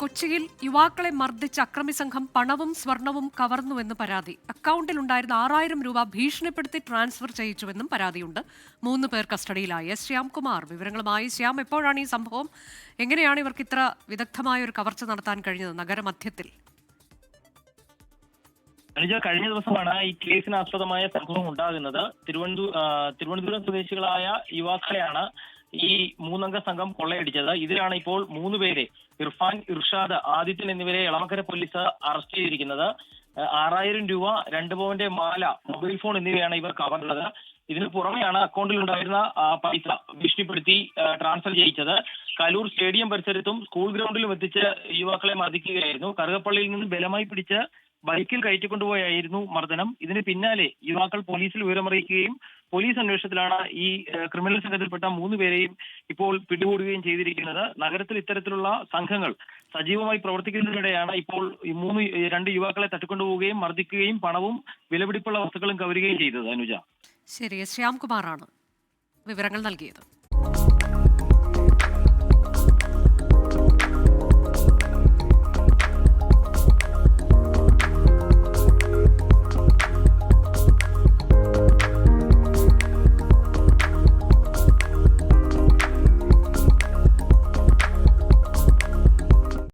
കൊച്ചിയിൽ യുവാക്കളെ മർദ്ദിച്ച അക്രമി സംഘം പണവും സ്വർണവും കവർന്നുവെന്ന് പരാതി. അക്കൗണ്ടിലുണ്ടായിരുന്ന ആറായിരം രൂപ ഭീഷണിപ്പെടുത്തി ട്രാൻസ്ഫർ ചെയ്യിച്ചുവെന്നും പരാതിയുണ്ട്. മൂന്ന് പേർ കസ്റ്റഡിയിലായി. എസ് ശ്യാംകുമാർ വിവരങ്ങളുമായി. ശ്യാം എപ്പോഴാണ് ഈ സംഭവം? എങ്ങനെയാണ് ഇവർക്ക് ഇത്ര വിദഗ്ധമായ ഒരു കവർച്ച നടത്താൻ കഴിഞ്ഞത് നഗരമധ്യത്തിൽ? അനുജ കഴിഞ്ഞ ദിവസമാണ് ഈ കേസിന് ആസ്പദമായ സംഭവം ഉണ്ടാകുന്നത്. തിരുവനന്തപുരം തിരുവനന്തപുരം സ്വദേശികളായ യുവാക്കളെയാണ് ഈ മൂന്നംഗ സംഘം കൊള്ളയടിച്ചത്. ഇതിലാണ് ഇപ്പോൾ മൂന്ന് പേരെ ഇർഫാൻ ഇർഷാദ് ആദിത്യൻ എന്നിവരെ എളമക്കര പോലീസ് അറസ്റ്റ് ചെയ്തിരിക്കുന്നത്. ആറായിരം രൂപ രണ്ട് പവന്റെ മാല മൊബൈൽ ഫോൺ എന്നിവയാണ് ഇവർ കവർന്നത്. ഇതിന് പുറമെയാണ് അക്കൗണ്ടിൽ ഉണ്ടായിരുന്ന പൈസ ഭീഷണിപ്പെടുത്തി ട്രാൻസ്ഫർ ചെയ്യിച്ചത്. കലൂർ സ്റ്റേഡിയം പരിസരത്തും സ്കൂൾ ഗ്രൗണ്ടിലും എത്തിച്ച് യുവാക്കളെ മതിക്കുകയായിരുന്നു കറുകപ്പള്ളിയിൽ നിന്ന് ബലമായി പിടിച്ച് ബൈക്കിൽ കയറ്റിക്കൊണ്ടുപോയായിരുന്നു മർദ്ദനം. ഇതിന് പിന്നാലെ യുവാക്കൾ പോലീസിൽ വിവരമറിയിക്കുകയും പോലീസ് അന്വേഷണത്തിലാണ് ഈ ക്രിമിനൽ സംഘത്തിൽപ്പെട്ട മൂന്ന് പേരെയും ഇപ്പോൾ പിടികൂടുകയും ചെയ്തിരിക്കുന്നത്. നഗരത്തിൽ ഇത്തരത്തിലുള്ള സംഘങ്ങൾ സജീവമായി പ്രവർത്തിക്കുന്നതിനിടെയാണ് ഇപ്പോൾ മൂന്ന് രണ്ട് യുവാക്കളെ തട്ടിക്കൊണ്ടുപോവുകയും മർദ്ദിക്കുകയും പണവും വിലപിടിപ്പുള്ള വസ്തുക്കളും കവരുകയും ചെയ്തത് അനുജ. ശരി ശ്യാംകുമാറാണ് വിവരങ്ങൾ നൽകിയത്.